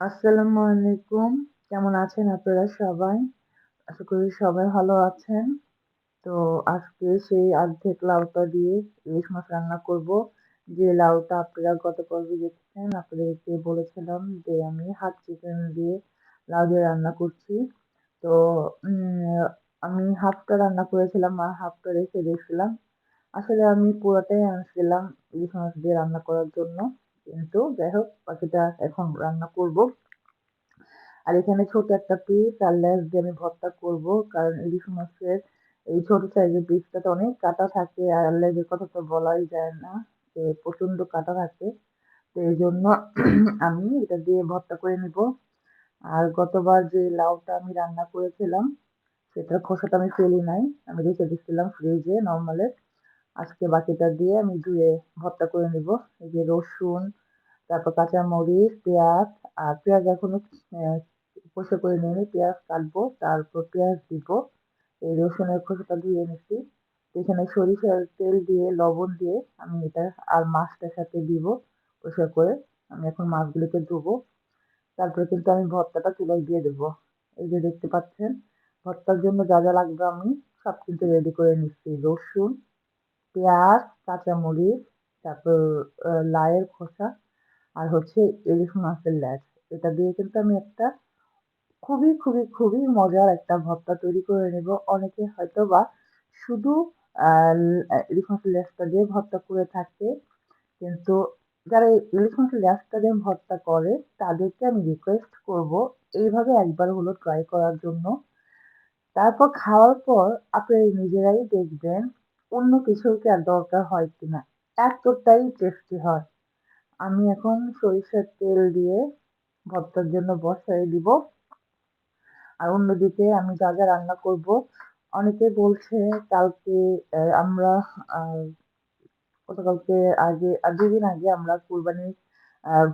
আসসালামু আলাইকুম। কেমন আছেন আপনারা সবাই? আশা করি সবাই ভালো আছেন। তো আজকে সেই অর্ধেক লাউটা দিয়ে ইলিশ মাছ রান্না করব। যে লাউটা আপনারা গত পর্বে দেখেছেন, আপনাদেরকে বলেছিলাম যে আমি হাফ চিকেন দিয়ে লাউ দিয়ে রান্না করছি। তো আমি হাফটা রান্না করেছিলাম আর হাফটা রেখে দিয়েছিলাম। আসলে আমি পুরোটাই আনছিলাম ইলিশ মাছ দিয়ে রান্না করার জন্য। কিন্তু যাই হোক বাকিটা এখন রান্না করব। আর এখানে ছোট একটা পিস আর লেজ দিয়ে আমি ভর্তা করব, কারণ ইলিশ মাছের এই ছোট সাইজের পিসটাতে অনেক কাটা থাকে, আর লেজের কথা তো বলাই যায় না যে প্রচণ্ড কাটা থাকে। তো এই জন্য আমি এটা দিয়ে ভর্তা করে নিব। আর গতবার যে লাউটা আমি রান্না করেছিলাম, সেটার খোসাটা আমি ফেলি নাই। আমি রেখে দিচ্ছিলাম ফ্রিজে নর্মালে আজকে বাকিটা দিয়ে আমি ধুয়ে ভর্তা করে নিব। এই যে রসুন, তারপর কাঁচা মরিচ পেঁয়াজ, আর পেঁয়াজ এখনও কষে করে নিয়ে পেঁয়াজ কাটবো, তারপর পেঁয়াজ দিব। এই রসুনের খোসাটা ধুয়ে নিচ্ছি এখানে সরিষার তেল দিয়ে, লবণ দিয়ে আমি এটা আর মাছটার সাথে দিব কষা করে। আমি এখন মাছগুলোকে ধুবো। তারপরে কিন্তু আমি ভর্তাটা চুলায় দিয়ে দেবো। এই যে দেখতে পাচ্ছেন, ভর্তার জন্য যা যা লাগবে আমি সব কিন্তু রেডি করে নিচ্ছি। রসুন পেঁয়াজ কাঁচামরিচ তারপর লায়ের খোসা আর হচ্ছে ইলিশ মাছের ল্যাজ এটা দিয়ে কিন্তু আমি একটা খুবই খুবই খুবই মজার একটা ভর্তা তৈরি করে নেব। অনেকে হয়তো বা শুধু ইলিশ মাছের দিয়ে ভর্তা করে থাকে, কিন্তু যারা ইলিশ মাছের ল্যাজটা দিয়ে ভর্তা করে, তাদেরকে আমি রিকোয়েস্ট করব এইভাবে একবার হলো ট্রাই করার জন্য। তারপর খাওয়ার পর আপনি নিজেরাই দেখবেন অন্য কিছুর কি আর দরকার হয় কিনা এতটাই টেস্টি হয়। আমি এখন সরিষার তেল দিয়ে ভর্তার জন্য বসাই দিব। আর অন্যদিকে আমি যা যা রান্না করব, অনেকে বলছে কালকে আমরা গতকালকে আগে, আর দুদিন আগে আমরা কুরবানি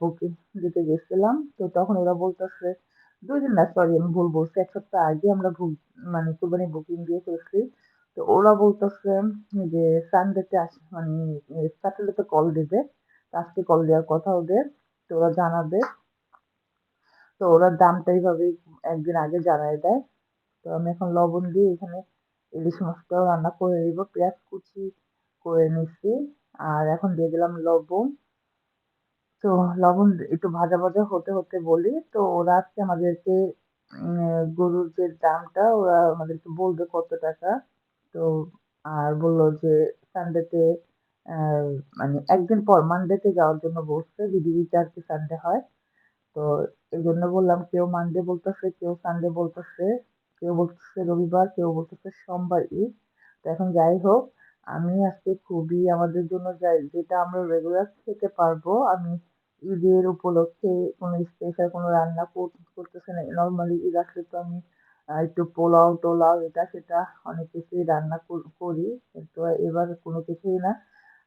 বুকিং দিতে গেছিলাম। তো তখন ওরা বলতেছে, দুই দিন না সরি আমি ভুল বলছি। এক সপ্তাহ আগে আমরা মানে কুরবানি বুকিং দিয়ে ফেলছি তো ওরা বলতেছে যে সানডেতে আস মানে স্যাটারডেতে কল দেবে। আজকে কল দেওয়ার কথা ওদের। তো ওরা জানাবে। তো ওরা দামটা এইভাবে একদিন আগে জানাই দেয়। তো আমি এখন লবণ দিয়ে এখানে ইলিশ মাছটাও রান্না করে নিব। পেঁয়াজ কুচি করে নিচ্ছি আর এখন দিয়ে দিলাম লবণ। তো লবণ একটু ভাজা ভাজা হতে হতে বলি। তো ওরা আজকে আমাদেরকে গরুর যে দামটা, ওরা আমাদেরকে বলবে কত টাকা। তো আর বলল যে সানডেতে মানে একদিন পর মানডেতে যাওয়ার জন্য বলছে যদি আর কি সানডে হয়। তো এই জন্য বললাম, কেউ মানডে বলতেছে, কেউ সানডে বলতেছে, কেউ বলতেছে রবিবার, কেউ বলতেছে সোমবার ঈদ। তো এখন যাই হোক, আমি আজকে খুবই আমাদের জন্য যাই, যেটা আমরা রেগুলার খেতে পারব, আমি ঈদের উপলক্ষে কোনো স্পেশাল কোনো রান্না করতেছে না। নর্মালি ঈদ আসলে তো আমি একটু পোলাও টোলাও এটা সেটা অনেক কিছুই রান্না করি কিন্তু এবার কোনো কিছুই না।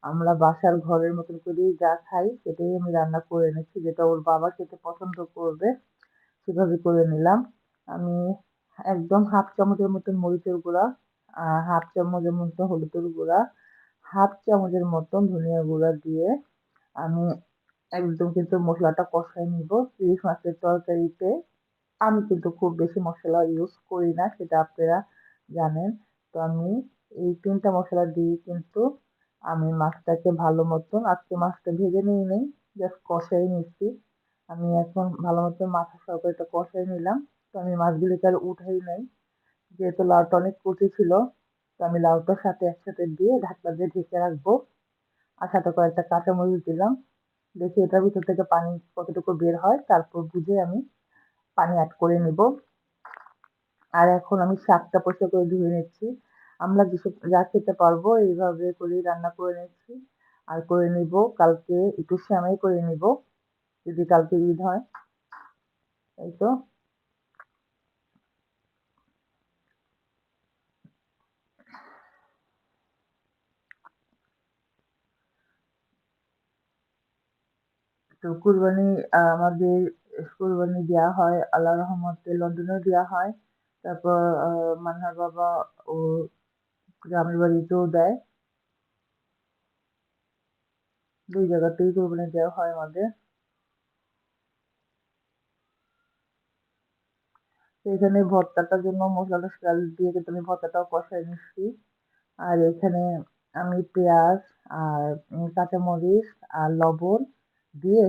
আমরা বাসার ঘরের মতন করেই যা খাই সেটাই আমি রান্না করে এনেছি। যেটা ওর বাবা খেতে পছন্দ করবে সেভাবে করে নিলাম। আমি একদম হাফ চামচের মতন মরিচের গুঁড়া হাফ চামচের মতো হলুদের গুঁড়া, হাফ চামচের মতন ধনিয়া গুঁড়া দিয়ে আমি একদম কিন্তু মশলাটা কষাই নিব। ইলিশ মাছের তরকারিতে আমি কিন্তু খুব বেশি মশলা ইউজ করি না, সেটা আপনারা জানেন। তো আমি এই তিনটা মশলা দিয়ে কিন্তু আমি মাছটাকে ভালো মতন, আজকে মাছটা ভেজে নিই নেই জাস্ট কষাই নিচ্ছি। আমি এখন ভালো মতন মাথা সহকারে কষাই নিলাম। তো আমি মাছগুলিকে আর উঠাই নাই। যেহেতু লাউটা অনেক কচি ছিল, তো আমি লাউটার সাথে একসাথে দিয়ে ঢাকনা দিয়ে ঢেকে রাখব। আর সাথে কয়েকটা কাঁচামরিচ দিলাম। দেখি এটার ভিতর থেকে পানি কতটুকু বের হয়, তারপর বুঝে আমি পানি অ্যাড করে নিব। আর এখন আমি শাকটা পরিষ্কার করে ধুয়ে নিচ্ছি। আমরা যেসব যা খেতে পারব এইভাবে করে রান্না করে নিচ্ছি। আর করে নিব কালকে একটু শ্যামাই করে নিব, যদি কালকে ঈদ হয়। এই তো। তো কুরবানি আমাদের কুরবানি দেওয়া হয় আল্লাহ রহমতে লন্ডনেও দেওয়া হয়। তারপর মান্নার বাবা ও গ্রামের বাড়িতেও দেয়। দুই জায়গাতেই কোরবানি দেওয়া হয় আমাদের। এখানে ভর্তাটার জন্য মসলা-টসলা দিয়ে কিন্তু আমি ভর্তাটাও কষায় নিচ্ছি। আর এখানে আমি পেঁয়াজ, আর কাঁচামরিচ, আর লবণ দিয়ে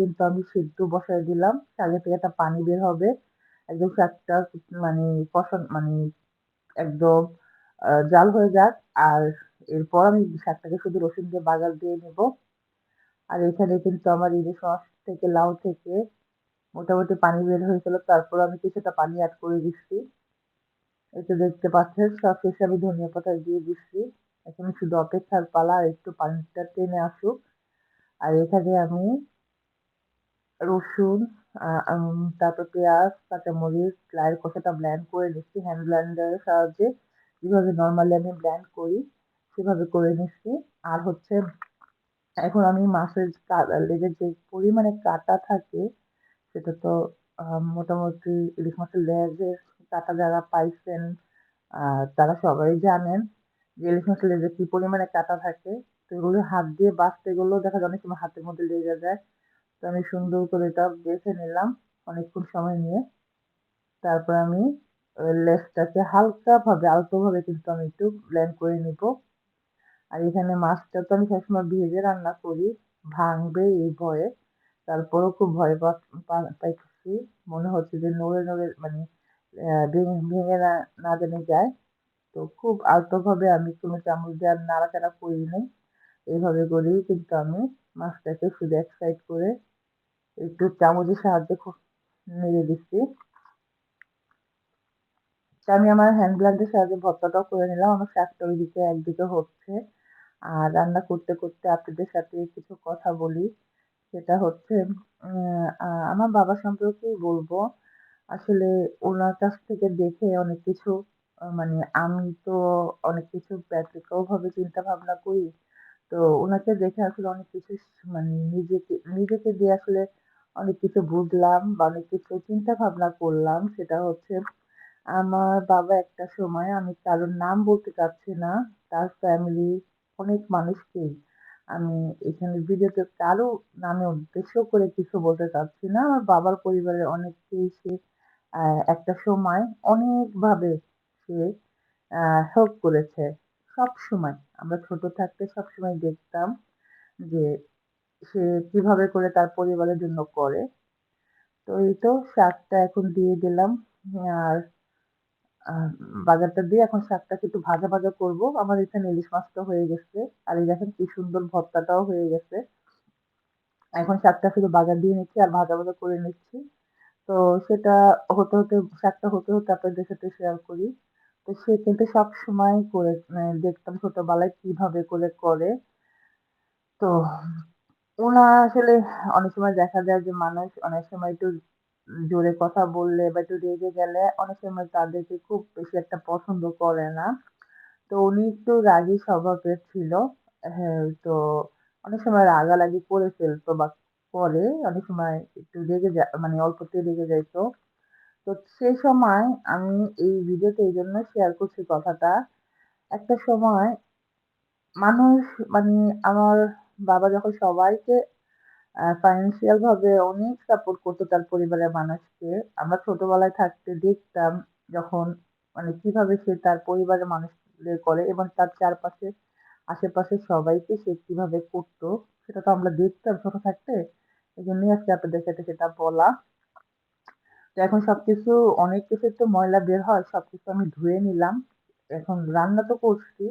কিন্তু আমি সিদ্ধ বসায় দিলাম। শাকে থেকে একটা পানি বের হবে। একদম শাকটা মানে কষান মানে একদম জাল হয়ে যাক। আর এরপর আমি শাকটাকে শুধু রসুন দিয়ে বাগার দিয়ে নেব আর এখানে কিন্তু আমার ইলিশ মাছ থেকে, লাউ থেকে মোটামুটি পানি বের হয়েছিল। তারপর আমি কিছুটা পানি অ্যাড করে দিচ্ছি। তো দেখতে পাচ্ছেন, সব শেষে আমি ধনিয়া পাতা দিয়ে দিচ্ছি। এখন শুধু অপেক্ষার পালা, আর একটু পানিটা টেনে আসুক। আর এখানে আমি রসুন তারপর পেঁয়াজ, কাঁচামরিচ, লাউয়ের খোসাটা ব্লেন্ড করে নিচ্ছি হ্যান্ড ব্লেন্ডারের সাহায্যে। যেভাবে নরমালি আমি ব্ল্যান্ড করি সেভাবে করে নিচ্ছি। আর হচ্ছে এখন আমি মাছের লেজের যে পরিমাণে কাঁটা থাকে সেটা তো মোটামুটি ইলিশ মাছের লেজের কাঁটা যারা পাইছেন তারা সবাই জানেন যে ইলিশ মাছের লেজে কি পরিমাণে কাঁটা থাকে। তো এগুলো হাত দিয়ে বাছতে গেলেও দেখা যায় অনেক সময় হাতের মধ্যে লেগে যায়। তো আমি সুন্দর করে এটা বেছে নিলাম অনেকক্ষণ সময় নিয়ে। তারপর আমি আ লেজটাকে হালকাভাবে অল্পভাবে কিন্তু আমি একটু ব্লেন্ড করে নিব। আর এখানে মাছটা তো আমি সবসময় ভেজে রান্না করি। ভাঙবে এই ভয়ে। তারপরেও খুব ভয় পাইতেছি। মনে হচ্ছে যে নড়ে, নড়ে মানে ভেঙে, না, না জানি যায়। তো খুব আলতোভাবে আমি কোনো চামচ দিয়ে আর নাড়াচাড়া করি নাই। এভাবে করেই কিন্তু আমি মাছটাকে শুধু এক সাইড করে একটু চামচের সাহায্যে খুব নেড়ে দিচ্ছি। আমি আমার হ্যান্ড ব্লেন্ডের সাহায্যে ভর্তাটাও করে নিলাম। আমার শাকটা ওইদিকে একদিকে হচ্ছে। আর রান্না করতে, করতে আপনাদের সাথে কিছু কথা বলি। সেটা হচ্ছে আমার বাবা সম্পর্কেই বলব আসলে ওনার কাছ থেকে দেখে অনেক কিছু মানে আমি তো অনেক কিছু practical ভাবে চিন্তা ভাবনা করি। তো ওনাকে দেখে আসলে অনেক কিছু মানে নিজেকে, নিজেকে দিয়ে আসলে অনেক কিছু বুঝলাম বা অনেক কিছু চিন্তা ভাবনা করলাম। সেটা হচ্ছে আমার বাবা একটা সময় আমি কারোর নাম বলতে চাচ্ছি না। তার ফ্যামিলি অনেক মানুষকেই আমি এখানে ভিডিওতে কারও নামে উদ্দেশ্য করে কিছু বলতে চাচ্ছি না। আমার বাবার পরিবারের অনেককেই সে একটা সময় অনেকভাবে সে হেল্প করেছে। সবসময়। আমরা ছোট থাকতে সবসময় দেখতাম যে সে কীভাবে করে তার পরিবারের জন্য করে। তো এই তো শাকটা এখন দিয়ে দিলাম। আর বাজারটা দিয়ে এখন শাকটাকে একটু ভাজা, ভাজা করব। আমার এখানে ইলিশ মাছটা হয়ে গেছে। আর এই দেখেন কি সুন্দর ভর্তাটাও হয়ে গেছে। এখন শাকটা শুধু বাজার দিয়ে নিচ্ছি আর ভাজা, ভাজা করে নিচ্ছি। তো সেটা হতে, হতে শাকটা হতে, হতে আপনাদের সাথে শেয়ার করি। তো সে কিন্তু সবসময় করে মানে দেখতাম ছোটবেলায় কীভাবে করে করে। তো উনার আসলে অনেক সময় দেখা যায় যে মানুষ অনেক সময় একটু জোরে কথা বললে বা একটু রেগে গেলে অনেক সময় তাদেরকে খুব বেশি একটা পছন্দ করে না। তো উনি একটু রাগী স্বভাবের ছিল। হ্যাঁ, তো অনেক সময় রাগারাগি করে ফেলতো বা করে। অনেক সময় একটু রেগে যা মানে অল্পতেই রেগে যাইত। তো সেই সময় আমি এই ভিডিওতে এইজন্য শেয়ার করছি কথাটা। একটা সময় মানুষ মানে আমার বাবা যখন সবাইকে ফাইন্যান্সিয়াল ভাবে অনেক সাপোর্ট করতো তার পরিবারের মানুষকে। আমরা ছোটবেলায় থাকতে দেখতাম যখন মানে কীভাবে সে তার পরিবারের মানুষদের করে এবং তার চারপাশে, আশেপাশে সবাইকে সে কীভাবে করতো, সেটা তো আমরা দেখতাম ছোট থাকতে। এই জন্যই আজকে আপনাদের সাথে সেটা বলা। তো এখন সবকিছু অনেক কিছু তো ময়লা বের হয়। সবকিছু আমি ধুয়ে নিলাম। এখন রান্না তো করছি।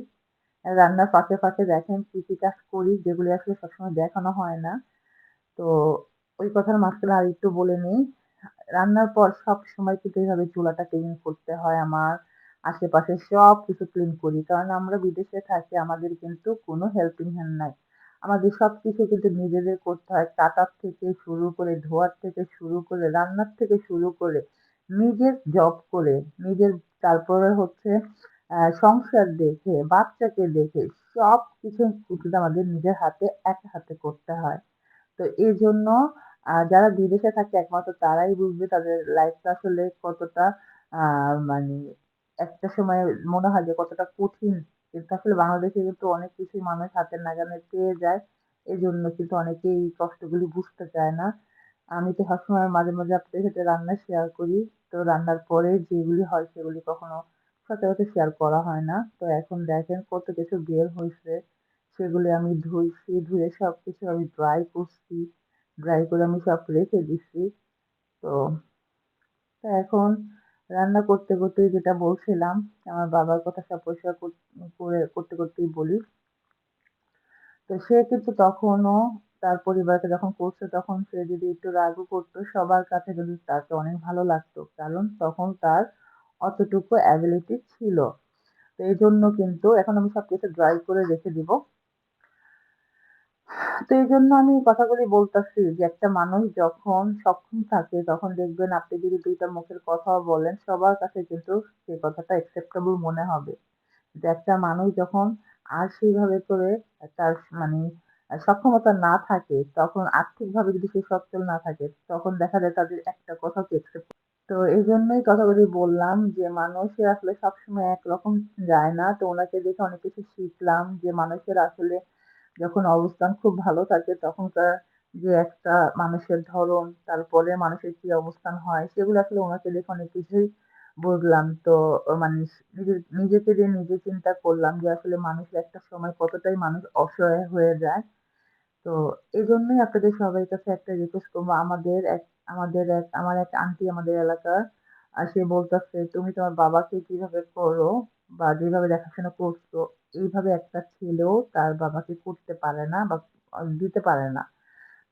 রান্নার ফাঁকে, ফাঁকে দেখেন কি, কি কাজ করি যেগুলি আসলে সবসময় দেখানো হয় না। তো ওই কথার মাঝখানে আর একটু বলে নিই রান্নার পর সবসময় কিন্তু এইভাবে চুলাটা ক্লিন করতে হয় আমার। আশেপাশে সব কিছু ক্লিন করি। কারণ আমরা বিদেশে থাকি আমাদের কিন্তু কোনো হেল্পিং হ্যান্ড নাই। আমাদের সব কিছু কিন্তু নিজেদের করতে হয়। কাটার থেকে শুরু করে, ধোয়ার থেকে শুরু করে, রান্নার থেকে শুরু করে, নিজের জব করে, নিজের তারপরে হচ্ছে সংসার দেখে, বাচ্চাকে দেখে সবকিছু কিন্তু আমাদের নিজের হাতে এক হাতে করতে হয়। তো এই জন্য যারা বিদেশে থাকে একমাত্র তারাই বুঝবে তাদের লাইফটা আসলে কতটা মানে একটা সময় মনে হয় যে কতটা কঠিন। কিন্তু আসলে বাংলাদেশে কিন্তু অনেক কিছুই মানুষ হাতের নাগালে পেয়ে যায়। এজন্য কিন্তু অনেকেই এই কষ্টগুলি বুঝতে চায় না। আমি তো সবসময় মাঝে, মাঝে আপনাদের সাথে রান্না শেয়ার করি। তো রান্নার পরে যেগুলি হয় সেগুলি কখনো সচরাচর শেয়ার করা হয় না। তো এখন দেখেন কত কিছু বের হয়েছে সেগুলি আমি ধুইছি, ধুয়ে সব কিছু আমি ড্রাই করছি। ড্রাই করে আমি সব রেখে দিছি। তো এখন রান্না করতে, করতে যেটা বলছিলাম আমার বাবার কথা সব পরিষ্কার কর করে করতে, করতেই বলি। তো সে কিন্তু তখনও তার পরিবারকে যখন করছে তখন সে যদি একটু রাগও করতো সবার কাছে কিন্তু তাকে অনেক ভালো লাগতো। কারণ তখন তার অতটুকু অ্যাবিলিটি ছিল। তো এই জন্য কিন্তু এখন আমি সবকিছু ড্রাই করে রেখে দিব। তো এই জন্য আমি কথাগুলি বলতেছি যে একটা মানুষ যখন সক্ষম থাকে, তখন দেখবেন আপনি যদি ২ টা মুখের কথাও বলেন, সবার কাছে কিন্তু সেই কথাটা অ্যাকসেপ্টেবল মনে হবে। যে একটা মানুষ যখন আর সেইভাবে করে তার মানে সক্ষমতা না থাকে, তখন আর্থিকভাবে যদি সে সচ্ছল না থাকে, তখন দেখা যায় তাদের একটা কথাও কেউ অ্যাকসেপ্ট তো এইজন্যই কথাগুলি বললাম যে মানুষের আসলে সবসময় একরকম যায় না। তো ওনাকে দেখে অনেক কিছু শিখলাম যে মানুষের আসলে যখন অবস্থান খুব ভালো থাকে তখনকার যে একটা মানুষের ধরন, তারপরে মানুষের কি অবস্থান হয় সেগুলো আসলে ওনাকে দেখে অনেক কিছুই বুঝলাম। তো মানে নিজে নিজেকে দিয়ে নিজে চিন্তা করলাম যে আসলে মানুষের একটা সময় কতটাই মানুষ অসহায় হয়ে যায়। তো এই জন্যই আপনাদের সবার কাছে একটা রিকোয়েস্ট করব আমাদের এক আমাদের এক আমার এক আন্টি আমাদের এলাকার আর সে বলতেছে, "তুমি তোমার বাবাকে কীভাবে করো বা যেভাবে দেখাশোনা করতো, এইভাবে একটা ছেলেও তার বাবাকে করতে পারে না বা দিতে পারে না।"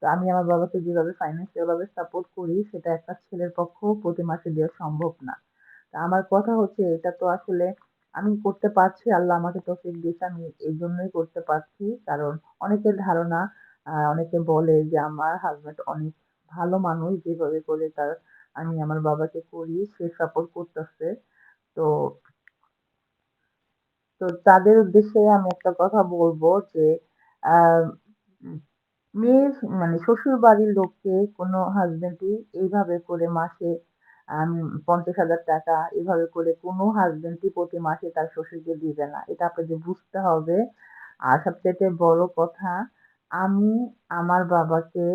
তো আমি আমার বাবাকে যেভাবে ফাইন্যান্সিয়াল ভাবে সাপোর্ট করি, সেটা একটা ছেলের পক্ষেও প্রতি মাসে দেওয়া সম্ভব না। তো আমার কথা হচ্ছে, এটা তো আসলে আমি করতে পারছি, আল্লাহ আমাকে তৌফিক দিয়েছে, আমি এই জন্যই করতে পারছি। কারণ অনেকের ধারণা অনেকে বলে যে আমার হাসব্যান্ড অনেক ভালো মানুষ, যেভাবে করে তার আমি আমার বাবাকে করি, সে সাপোর্ট করতেছে। তো তো তাদের উদ্দেশ্যে আমি একটা কথা বলব যে মেয়ের মানে শ্বশুরবাড়ির লোককে কোনো হাসব্যান্ডই এইভাবে করে মাসে পঞ্চাশ হাজার টাকা এভাবে করে কোনো হাসব্যান্ডই প্রতি মাসে তার শ্বশুরকে দিবে না। এটা আপনাদের বুঝতে হবে। আর সবচাইতে বড় কথা, আমি আমার বাবাকে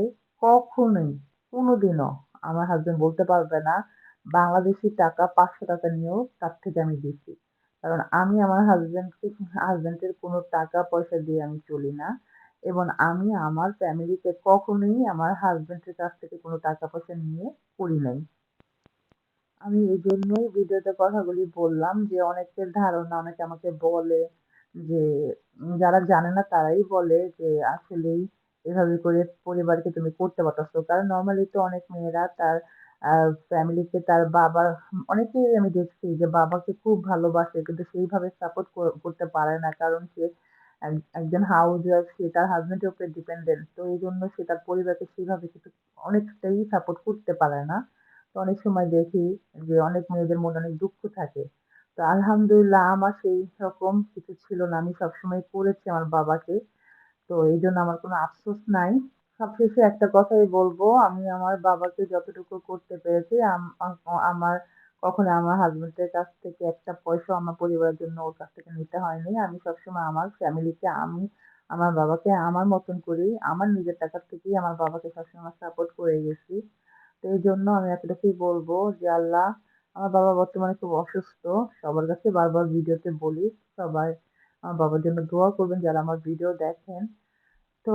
কখনোই, কোনোদিনও আমার হাসব্যান্ড বলতে পারবে না, বাংলাদেশি টাকা ৳৫০০ নিয়েও তার থেকে আমি বেশি। কারণ আমি আমার হাসব্যান্ডকে হাসব্যান্ডের কোনো টাকা পয়সা দিয়ে আমি চলি না। এবং আমি আমার ফ্যামিলিতে কখনোই আমার হাসব্যান্ডের কাছ থেকে কোনো টাকা পয়সা নিয়ে করি নাই। আমি এজন্যই ভিডিওতে কথাগুলি বললাম যে অনেকের ধারণা, অনেকে আমাকে বলে যে, যারা জানে না তারাই বলে যে আসলেই এভাবে করে পরিবারকে তুমি করতে পারতেছো। কারণ নরমালি তো অনেক মেয়েরা তার আ ফ্যামিলিতে তার বাবার, অনেকেই আমি দেখছি যে বাবাকে খুব ভালোবাসে, কিন্তু সেইভাবে সাপোর্ট করতে পারে না। কারণ সে এক, একজন হাউস সে তার হাসব্যান্ডের উপরে ডিপেন্ডেন্ট। তো এই জন্য সে তার পরিবারকে সেভাবে কিন্তু অনেকটাই সাপোর্ট করতে পারে না। তো অনেক সময় দেখি যে অনেক মেয়েদের মনে অনেক দুঃখ থাকে। তো আলহামদুলিল্লাহ আমার সেই রকম কিছু ছিল না। আমি সবসময় করেছি আমার বাবাকে। তো এই জন্য আমার কোনো আফসোস নাই। সবশেষে একটা কথাই বলব, আমি আমার বাবাকে যতটুকু করতে পেরেছি আমার কখনো আমার হাসব্যান্ডের কাছ থেকে একটা পয়সাও আমার পরিবারের জন্য ওর কাছ থেকে নিতে হয়নি। আমি সবসময় আমার ফ্যামিলিকে আমি আমার বাবাকে আমার মতন করেই আমার নিজের টাকা থেকেই আমার বাবাকে সবসময় সাপোর্ট করে গেছি। তো এই জন্য আমি এতটুকুই বলব যে আল্লাহ আমার বাবা বর্তমানে খুব অসুস্থ। সবার কাছে বারবার ভিডিওতে বলি, সবাই আমার বাবার জন্য দোয়া করবেন যারা আমার ভিডিও দেখেন। তো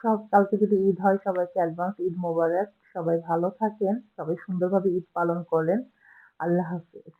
সব কালকে যদি ঈদ হয় সবাইকে অ্যাডভান্স ঈদ মোবারক। সবাই ভালো থাকেন, সবাই সুন্দরভাবে ঈদ পালন করেন। আল্লাহ হাফেজ।